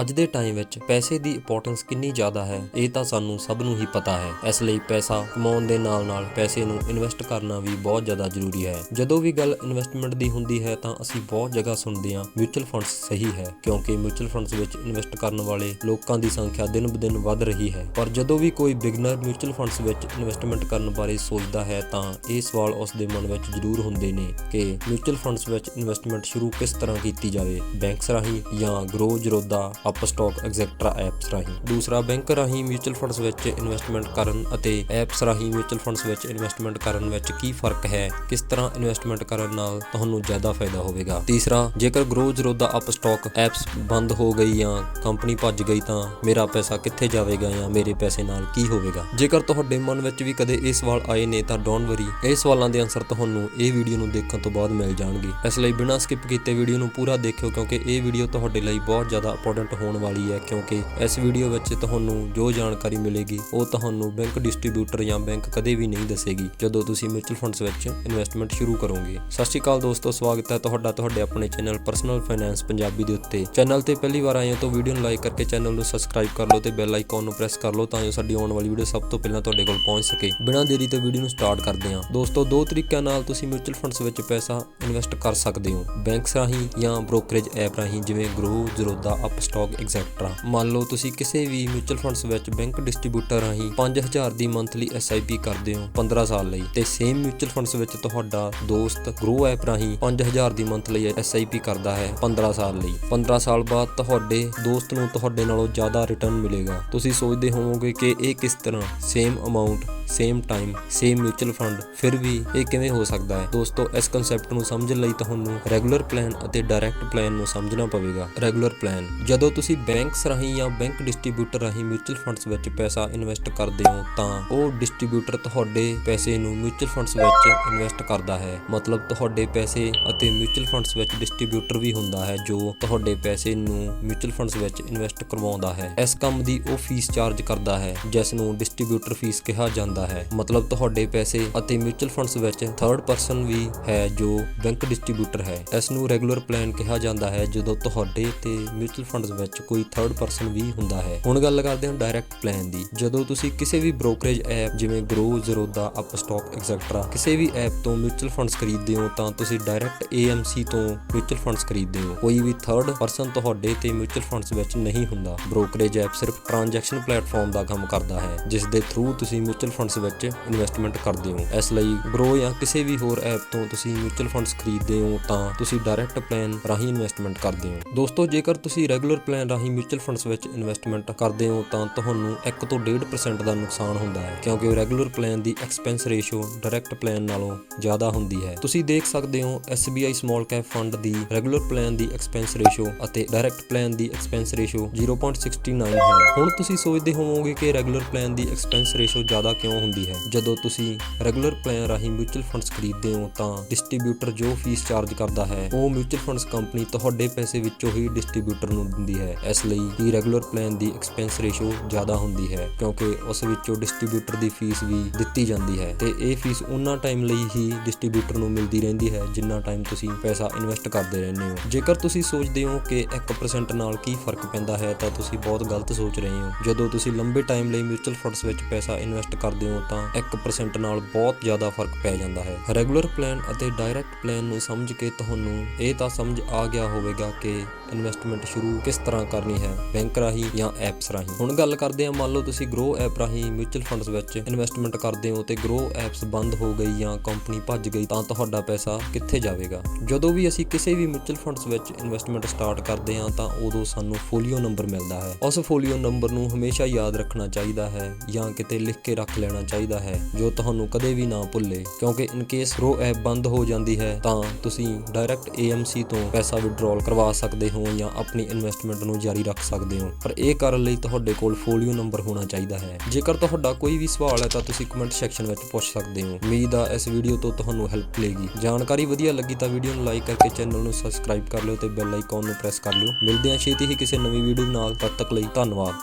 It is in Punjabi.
ਅੱਜ ਦੇ ਟਾਈਮ ਵਿੱਚ ਪੈਸੇ ਦੀ ਇੰਪੋਰਟੈਂਸ ਕਿੰਨੀ ਜ਼ਿਆਦਾ ਹੈ, ਇਹ ਤਾਂ ਸਾਨੂੰ ਸਭ ਨੂੰ ਹੀ ਪਤਾ ਹੈ। ਇਸ ਲਈ ਪੈਸਾ ਕਮਾਉਣ ਦੇ ਨਾਲ-ਨਾਲ ਪੈਸੇ ਨੂੰ ਇਨਵੈਸਟ ਕਰਨਾ ਵੀ ਬਹੁਤ ਜ਼ਿਆਦਾ ਜ਼ਰੂਰੀ ਹੈ। ਜਦੋਂ ਵੀ ਗੱਲ ਇਨਵੈਸਟਮੈਂਟ ਦੀ ਹੁੰਦੀ ਹੈ, ਤਾਂ ਅਸੀਂ ਬਹੁਤ ਜਗ੍ਹਾ ਸੁਣਦੇ ਹਾਂ ਮਿਊਚੁਅਲ ਫੰਡਸ ਸਹੀ ਹੈ, ਕਿਉਂਕਿ ਮਿਊਚੁਅਲ ਫੰਡਸ ਵਿੱਚ ਇਨਵੈਸਟ ਕਰਨ ਵਾਲੇ ਲੋਕਾਂ ਦੀ ਸੰਖਿਆ ਦਿਨ-ਬਦਿਨ ਵੱਧ ਰਹੀ ਹੈ। ਪਰ ਜਦੋਂ ਵੀ ਕੋਈ ਬਿਗਨਰ ਮਿਊਚੁਅਲ ਫੰਡਸ ਵਿੱਚ ਇਨਵੈਸਟਮੈਂਟ ਕਰਨ ਬਾਰੇ ਸੋਚਦਾ ਹੈ, ਤਾਂ ਇਹ ਸਵਾਲ ਉਸ ਦੇ ਮਨ ਵਿੱਚ ਜ਼ਰੂਰ ਹੁੰਦੇ ਨੇ ਕਿ ਮਿਊਚੁਅਲ ਫੰਡਸ ਵਿੱਚ ਇਨਵੈਸਟਮੈਂਟ ਸ਼ੁਰੂ ਕਿਸ ਤਰ੍ਹਾਂ ਕੀਤੀ ਜਾਵੇ? ਬੈਂਕਸ ਰਾਹੀਂ ਜਾਂ Groww Zerodha Upstox etcetera apps ਰਾਹੀਂ। ਦੂਸਰਾ ਬੈਂਕ ਰਾਹੀਂ ਮਿਊਚੁਅਲ ਫੰਡਸ ਵਿੱਚ ਇਨਵੈਸਟਮੈਂਟ ਕਰਨ ਅਤੇ ਐਪਸ ਰਾਹੀਂ ਮਿਊਚੁਅਲ ਫੰਡਸ ਵਿੱਚ ਇਨਵੈਸਟਮੈਂਟ ਕਰਨ ਵਿੱਚ ਕੀ ਫ਼ਰਕ ਹੈ? ਕਿਸ ਤਰ੍ਹਾਂ ਇਨਵੈਸਟਮੈਂਟ ਕਰਨ ਨਾਲ ਤੁਹਾਨੂੰ ਜ਼ਿਆਦਾ ਫਾਇਦਾ ਹੋਵੇਗਾ? ਤੀਸਰਾ, ਜੇਕਰ ਗਰੋ ਜਰੋਦਾ ਅਪ ਸਟਾਕ ਐਪਸ ਬੰਦ ਹੋ ਗਈ ਜਾਂ ਕੰਪਨੀ ਭੱਜ ਗਈ ਤਾਂ ਮੇਰਾ ਪੈਸਾ ਕਿੱਥੇ ਜਾਵੇਗਾ ਜਾਂ ਮੇਰੇ ਪੈਸੇ ਨਾਲ ਕੀ ਹੋਵੇਗਾ? ਜੇਕਰ ਤੁਹਾਡੇ ਮਨ ਵਿੱਚ ਵੀ ਕਦੇ ਇਹ ਸਵਾਲ ਆਏ ਨੇ ਤਾਂ ਡੋਂਟ ਵਰੀ ਇਹ ਸਵਾਲਾਂ ਦੇ ਆਨਸਰ ਤੁਹਾਨੂੰ ਇਹ ਵੀਡੀਓ ਨੂੰ ਦੇਖਣ ਤੋਂ ਬਾਅਦ ਮਿਲ ਜਾਣਗੇ। ਇਸ ਲਈ ਬਿਨਾਂ ਸਕਿਪ ਕੀਤੇ ਵੀਡੀਓ ਨੂੰ ਪੂਰਾ ਦੇਖਿਓ ਕਿਉਂਕਿ ਇਹ ਵੀਡੀਓ ਤੁਹਾਡੇ ਲਈ ਬਹੁਤ ਜ਼ਿਆਦਾ ਇੰਪੋਰਟੈਂਟ ਹੋਣ ਵਾਲੀ ਹੈ ਕਿਉਂਕਿ ਇਸ ਵੀਡੀਓ ਵਿੱਚ ਤੁਹਾਨੂੰ ਜੋ ਜਾਣਕਾਰੀ ਮਿਲੇਗੀ, ਉਹ ਤੁਹਾਨੂੰ ਬੈਂਕ ਡਿਸਟ੍ਰੀਬਿਊਟਰ ਜਾਂ ਬੈਂਕ ਕਦੇ ਵੀ ਨਹੀਂ ਦੱਸੇਗੀ, ਜਦੋਂ ਤੁਸੀਂ ਮਿਊਚੁਅਲ ਫੰਡਸ ਵਿੱਚ ਇਨਵੈਸਟਮੈਂਟ ਸ਼ੁਰੂ ਕਰੋਗੇ। ਸਤਿ ਸ਼੍ਰੀ ਅਕਾਲ ਦੋਸਤੋ, ਸਵਾਗਤ ਹੈ ਤੁਹਾਡਾ ਤੁਹਾਡੇ ਆਪਣੇ ਚੈਨਲ ਪਰਸਨਲ ਫਾਈਨੈਂਸ ਪੰਜਾਬੀ ਦੇ ਉੱਤੇ। ਚੈਨਲ ਤੇ ਪਹਿਲੀ ਵਾਰ ਆਏ ਹੋ ਤਾਂ ਵੀਡੀਓ ਨੂੰ ਲਾਈਕ ਕਰਕੇ ਚੈਨਲ ਨੂੰ ਸਬਸਕ੍ਰਾਈਬ ਕਰ ਲਓ ਤੇ ਬੈਲ ਆਈਕਨ ਨੂੰ ਪ੍ਰੈਸ ਕਰ ਲਓ ਤਾਂ ਜੋ ਸਾਡੀ ਆਉਣ ਵਾਲੀ ਵੀਡੀਓ ਸਭ ਤੋਂ ਪਹਿਲਾਂ ਤੁਹਾਡੇ ਕੋਲ ਪਹੁੰਚ ਸਕੇ। ਬਿਨਾਂ ਦੇਰੀ ਤੋਂ ਵੀਡੀਓ ਨੂੰ ਸਟਾਰਟ ਕਰਦੇ ਹਾਂ। ਦੋਸਤੋ, ਦੋ ਤਰੀਕਿਆਂ ਨਾਲ ਤੁਸੀਂ ਮਿਊਚੁਅਲ ਫੰਡਸ ਵਿੱਚ ਪੈਸਾ ਇਨਵੈਸਟ ਕਰ ਸਕਦੇ ਹੋ। ਬੈਂਕਸ ਰਾਹੀਂ ਜਾਂ ਬ੍ਰੋਕਰੇਜ ਐਪ ਰਾਹੀਂ ਜਿਵੇਂ ਗਰੋ ਜ਼ਰੋਦਾ ਅਪ ਸਟਾਕ ਐਗਜ਼ੈਕਟਰਾ ਮੰਨ ਲਓ ਤੁਸੀਂ ਕਿਸੇ ਵੀ ਮਿਊਚੁਅਲ ਫੰਡਸ ਵਿੱਚ ਬੈਂਕ ਡਿਸਟ੍ਰੀਬਿਊਟਰ ਰਾਹੀਂ 5000 ਦੀ ਮੰਥਲੀ SIP ਕਰਦੇ ਹੋ 15 ਸਾਲ ਲਈ, ਤੇ ਸੇਮ ਮਿਊਚੁਅਲ ਫੰਡਸ ਵਿੱਚ ਤੁਹਾਡਾ ਦੋਸਤ ਗਰੋ ਐਪ ਰਾਹੀਂ 5000 ਦੀ ਮੰਥਲੀ SIP ਕਰਦਾ ਹੈ 15 ਸਾਲ ਲਈ। 15 ਸਾਲ ਬਾਅਦ ਤੁਹਾਡੇ ਦੋਸਤ ਨੂੰ ਤੁਹਾਡੇ ਨਾਲੋਂ ਜ਼ਿਆਦਾ ਰਿਟਰਨ ਮਿਲੇਗਾ। ਤੁਸੀਂ ਸੋਚਦੇ ਹੋਵੋਗੇ ਕਿ ਇਹ ਕਿਸ ਤਰ੍ਹਾਂ same amount same time same mutual fund ਫਿਰ ਵੀ ਇਹ ਕਿਵੇਂ ਹੋ ਸਕਦਾ ਹੈ? ਦੋਸਤੋ, ਇਸ ਕਨਸੈਪਟ ਨੂੰ ਸਮਝਣ ਲਈ ਤੁਹਾਨੂੰ ਰੈਗੂਲਰ ਪਲਾਨ ਅਤੇ ਡਾਇਰੈਕਟ ਪਲਾਨ ਨੂੰ ਸਮਝਣਾ ਪਵੇਗਾ। ਰੈਗੂਲਰ ਪਲਾਨ ਜਦੋਂ ਤੁਸੀਂ ਬੈਂਕਸ ਰਾਹੀਂ ਜਾਂ ਬੈਂਕ ਡਿਸਟ੍ਰੀਬਿਊਟਰ ਰਾਹੀਂ ਮਿਊਚੁਅਲ ਫੰਡਸ ਵਿੱਚ ਪੈਸਾ ਇਨਵੈਸਟ ਕਰਦੇ ਹੋ, ਤਾਂ ਉਹ ਡਿਸਟ੍ਰੀਬਿਊਟਰ ਤੁਹਾਡੇ ਪੈਸੇ ਨੂੰ ਮਿਊਚੁਅਲ ਫੰਡਸ ਵਿੱਚ ਇਨਵੈਸਟ ਕਰਦਾ ਹੈ। ਮਤਲਬ ਤੁਹਾਡੇ ਪੈਸੇ ਅਤੇ ਮਿਊਚੁਅਲ ਫੰਡਸ ਵਿੱਚ ਡਿਸਟ੍ਰੀਬਿਊਟਰ ਵੀ ਹੁੰਦਾ ਹੈ, ਜੋ ਤੁਹਾਡੇ ਪੈਸੇ ਨੂੰ ਮਿਊਚੁਅਲ ਫੰਡਸ ਵਿੱਚ ਇਨਵੈਸਟ ਕਰਵਾਉਂਦਾ ਹੈ। ਇਸ ਕੰਮ ਦੀ ਉਹ ਫੀਸ ਚਾਰਜ ਕਰਦਾ ਹੈ, ਜਿਸ ਨੂੰ ਡਿਸਟ੍ਰੀਬਿਊਟਰ ਫੀਸ ਕਿਹਾ ਜਾਂਦਾ ਹੈ। ਮਤਲਬ ਤੁਹਾਡੇ ਪੈਸੇ ਅਤੇ ਮਿਊਚੁਅਲ ਫੰਡਸ ਵਿੱਚ ਥਰਡ ਪਰਸਨ ਵੀ ਹੈ ਜੋ ਬੈਂਕ ਡਿਸਟ੍ਰੀਬਿਊਟਰ ਹੈ। ਇਸ ਨੂੰ ਰੈਗੂਲਰ ਪਲਾਨ ਕਿਹਾ ਜਾਂਦਾ ਹੈ ਜਦੋਂ ਤੁਹਾਡੇ ਤੇ ਮਿਊਚੁਅਲ ਫੰਡਸ ਵਿੱਚ ਕੋਈ ਥਰਡ ਪਰਸਨ ਵੀ ਹੁੰਦਾ ਹੈ। ਹੁਣ ਗੱਲ ਕਰਦੇ ਹਾਂ ਡਾਇਰੈਕਟ ਪਲਾਨ ਦੀ। ਜਦੋਂ ਤੁਸੀਂ ਕਿਸੇ ਵੀ ਬ੍ਰੋਕਰੇਜ ਐਪ ਜਿਵੇਂ ਗਰੋ ਜ਼ਰੋਦਾ ਅਪ ਸਟਾਕ ਕਿਸੇ ਵੀ ਐਪ ਤੋਂ ਮਿਊਚੁਅਲ ਫੰਡਸ ਖਰੀਦਦੇ ਹੋ ਤਾਂ ਤੁਸੀਂ ਡਾਇਰੈਕਟ AMC ਤੋਂ ਮਿਊਚੁਅਲ ਫੰਡਸ ਖਰੀਦਦੇ ਹੋ। ਕੋਈ ਵੀ ਥਰਡ ਪਰਸਨ ਤੁਹਾਡੇ ਤੇ ਮਿਊਚੁਅਲ ਫੰਡਸ ਵਿੱਚ ਨਹੀਂ ਹੁੰਦਾ। ਬ੍ਰੋਕਰੇਜ ਐਪ ਸਿਰਫ ਟ੍ਰਾਂਜੈਕਸ਼ਨ ਪਲੇਟਫਾਰਮ ਦਾ ਕੰਮ ਕਰਦਾ ਹੈ, ਜਿਸ ਦੇ ਥਰੂ ਤੁਸੀਂ ਮਿਊਚੁਅਲ ਫੰਡਸ ਵਿੱਚ ਇਨਵੈਸਟਮੈਂਟ ਕਰਦੇ ਹੋ। ਇਸ ਲਈ ਗਰੋ ਜਾਂ ਕਿਸੇ ਵੀ ਹੋਰ ਐਪ ਤੋਂ ਤੁਸੀਂ ਮਿਊਚੁਅਲ ਫੰਡਸ ਖਰੀਦਦੇ ਹੋ ਤਾਂ ਤੁਸੀਂ ਡਾਇਰੈਕਟ ਪਲਾਨ ਰਾਹੀਂ ਇਨਵੈਸਟਮੈਂਟ ਕਰਦੇ ਹੋ। ਦੋਸਤੋ, ਜੇਕਰ ਤੁਸੀਂ ਰੈਗੂਲਰ ਪਲਾਨ ਰਾਹੀਂ ਮਿਊਚੁਅਲ ਫੰਡਸ ਵਿੱਚ ਇਨਵੈਸਟਮੈਂਟ ਕਰਦੇ ਹੋ ਤਾਂ ਤੁਹਾਨੂੰ 1 ਤੋਂ 1.5% ਦਾ ਨੁਕਸਾਨ ਹੁੰਦਾ ਹੈ, ਕਿਉਂਕਿ ਰੈਗੂਲਰ ਪਲਾਨ ਦੀ ਐਕਸਪੈਂਸ ਰੇਸ਼ੋ ਡਾਇਰੈਕਟ ਪਲਾਨ ਨਾਲੋਂ ਜ਼ਿਆਦਾ ਹੁੰਦੀ ਹੈ। ਤੁਸੀਂ ਦੇਖ ਸਕਦੇ ਹੋ SBI ਸਮਾਲ ਕੈਪ ਫੰਡ ਦੀ ਰੈਗੂਲਰ ਪਲਾਨ ਦੀ ਐਕਸਪੈਂਸ ਰੇਸ਼ੋ ਅਤੇ ਡਾਇਰੈਕਟ ਪਲਾਨ ਦੀ ਐਕਸਪੈਂਸ ਰੇਸ਼ੋ 0.69 ਹੈ। ਹੁਣ ਤੁਸੀਂ ਸੋਚਦੇ ਹੋਵੋਗੇ ਕਿ ਰੈਗੂਲਰ ਪਲਾਨ ਦੀ ਐਕਸਪੈਂਸ ਰੇਸ਼ੋ ਜ਼ਿਆਦਾ ਕਿਉਂ ਹੁੰਦੀ ਹੈ? ਜਦੋਂ ਤੁਸੀਂ ਰੈਗੂਲਰ ਪਲਾਨ ਰਾਹੀਂ ਮਿਊਚੁਅਲ ਫੰਡਸ ਖਰੀਦਦੇ ਹੋ ਤਾਂ ਡਿਸਟ੍ਰੀਬਿਊਟਰ ਜੋ ਫੀਸ ਚਾਰਜ ਕਰਦਾ ਹੈ, ਉਹ ਮਿਊਚੁਅਲ ਫੰਡਸ ਕੰਪਨੀ ਤੁਹਾਡੇ ਪੈਸੇ ਵਿੱਚੋਂ ਹੀ ਡਿਸਟ੍ਰੀਬਿਊਟਰ ਨੂੰ ਦਿੰਦੀ ਹੈ। ਇਸ ਲਈ ਹੀ ਰੈਗੂਲਰ ਪਲਾਨ ਦੀ ਐਕਸਪੈਂਸ ਰੇਸ਼ੋ ਜ਼ਿਆਦਾ ਹੁੰਦੀ ਹੈ, ਕਿਉਂਕਿ ਉਸ ਵਿੱਚੋਂ ਡਿਸਟ੍ਰੀਬਿਊਟਰ ਦੀ ਫੀਸ ਵੀ ਦਿੱਤੀ ਜਾਂਦੀ ਹੈ ਤੇ ਇਹ ਫੀਸ ਉਹਨਾਂ ਟਾਈਮ ਲਈ ਹੀ ਡਿਸਟ੍ਰੀਬਿਊਟਰ ਨੂੰ ਮਿਲਦੀ ਰਹਿੰਦੀ ਹੈ, ਜਿੰਨਾ ਟਾਈਮ ਤੁਸੀਂ ਪੈਸਾ ਇਨਵੈਸਟ ਕਰਦੇ ਰਹਿੰਦੇ ਹੋ। ਜੇਕਰ ਤੁਸੀਂ ਸੋਚਦੇ ਹੋ ਕਿ 1% ਨਾਲ ਕੀ ਫ਼ਰਕ ਪੈਂਦਾ ਹੈ, ਤਾਂ ਤੁਸੀਂ ਬਹੁਤ ਗਲਤ ਸੋਚ ਰਹੇ ਹੋ। ਜਦੋਂ ਤੁਸੀਂ ਲੰਬੇ ਟਾਈਮ ਲਈ ਮਿਊਚੁਅਲ ਫੰਡਸ ਵਿੱਚ ਪੈਸਾ ਇਨਵੈਸਟ ਕਰਦੇ ਹੋ ਤਾਂ 1% ਨਾਲ ਬਹੁਤ ਜ਼ਿਆਦਾ ਫ਼ਰਕ ਪੈ ਜਾਂਦਾ ਹੈ। ਰੈਗੂਲਰ ਪਲਾਨ ਅਤੇ ਡਾਇਰੈਕਟ ਪਲਾਨ ਨੂੰ ਸਮਝ ਕੇ ਤੁਹਾਨੂੰ ਇਹ ਤਾਂ ਸਮਝ ਆ ਗਿਆ ਹੋਵੇਗਾ ਕਿ ਇਨਵੈਸਟਮੈਂਟ ਸ਼ੁਰੂ ਕਿਸ ਤਰ੍ਹਾਂ ਕਰਨੀ ਹੈ ਬੈਂਕ ਰਾਹੀਂ ਜਾਂ ਐਪਸ ਰਾਹੀਂ? ਹੁਣ ਗੱਲ ਕਰਦੇ ਹਾਂ, ਮੰਨ ਲਓ ਤੁਸੀਂ ਗਰੋ ਐਪ ਰਾਹੀਂ ਮਿਊਚੁਅਲ ਫੰਡਸ ਵਿੱਚ ਇਨਵੈਸਟਮੈਂਟ ਕਰਦੇ ਹੋ ਤੇ ਗਰੋ ਐਪਸ ਬੰਦ ਹੋ ਗਈ ਜਾਂ ਕੰਪਨੀ ਭੱਜ ਗਈ ਤਾਂ ਤੁਹਾਡਾ ਪੈਸਾ ਕਿੱਥੇ ਜਾਵੇਗਾ? ਜਦੋਂ ਵੀ ਅਸੀਂ ਕਿਸੇ ਵੀ ਮਿਊਚੁਅਲ ਫੰਡਸ ਵਿੱਚ ਇਨਵੈਸਟਮੈਂਟ ਸਟਾਰਟ ਕਰਦੇ ਹਾਂ ਤਾਂ ਉਦੋਂ ਸਾਨੂੰ ਫੋਲੀਓ ਨੰਬਰ ਮਿਲਦਾ ਹੈ। ਉਸ ਫੋਲੀਓ ਨੰਬਰ ਨੂੰ ਹਮੇਸ਼ਾ ਯਾਦ ਰੱਖਣਾ ਚਾਹੀਦਾ ਹੈ ਜਾਂ ਕਿਤੇ ਲਿਖ ਕੇ ਰੱਖ ਲੈਣਾ ਚਾਹੀਦਾ ਹੈ, ਜੋ ਤੁਹਾਨੂੰ ਕਦੇ ਵੀ ਨਾ ਭੁੱਲੇ। ਕਿਉਂਕਿ ਇਨ ਕੇਸ ਗਰੋ ਐਪ ਬੰਦ ਹੋ ਜਾਂਦੀ ਹੈ ਤਾਂ ਤੁਸੀਂ ਡਾਇਰੈਕਟ AMC ਤੋਂ ਪੈਸਾ ਵਿਡਰਾਲ ਕਰਵਾ ਸਕਦੇ ਹੋ। ਹੋ ਜਾਂ ਆਪਣੀ ਇਨਵੈਸਟਮੈਂਟ ਨੂੰ ਜਾਰੀ ਰੱਖ ਸਕਦੇ ਹੋ। ਪਰ ਇਹ ਕਰਨ ਲਈ ਤੁਹਾਡੇ ਕੋਲ ਫੋਲੀਓ ਨੰਬਰ ਹੋਣਾ ਚਾਹੀਦਾ ਹੈ। ਜੇਕਰ ਤੁਹਾਡਾ ਕੋਈ ਵੀ ਸਵਾਲ ਹੈ ਤਾਂ ਤੁਸੀਂ ਕਮੈਂਟ ਸੈਕਸ਼ਨ ਵਿੱਚ ਪੁੱਛ ਸਕਦੇ ਹੋ। ਉਮੀਦ ਆ ਇਸ ਵੀਡੀਓ ਤੋਂ ਤੁਹਾਨੂੰ ਹੈਲਪ ਮਿਲੇਗੀ। ਜਾਣਕਾਰੀ ਵਧੀਆ ਲੱਗੀ ਤਾਂ ਵੀਡੀਓ ਨੂੰ ਲਾਈਕ ਕਰਕੇ ਚੈਨਲ ਨੂੰ ਸਬਸਕ੍ਰਾਈਬ ਕਰ ਲਿਓ ਤੇ ਬੈਲ ਆਈਕਨ ਨੂੰ ਪ੍ਰੈਸ ਕਰ ਲਿਓ। ਮਿਲਦੇ ਹਾਂ ਛੇਤੀ ਹੀ ਕਿਸੇ ਨਵੀਂ ਵੀਡੀਓ ਨਾਲ। ਤਦ ਤੱਕ ਲਈ ਧੰਨਵਾਦ।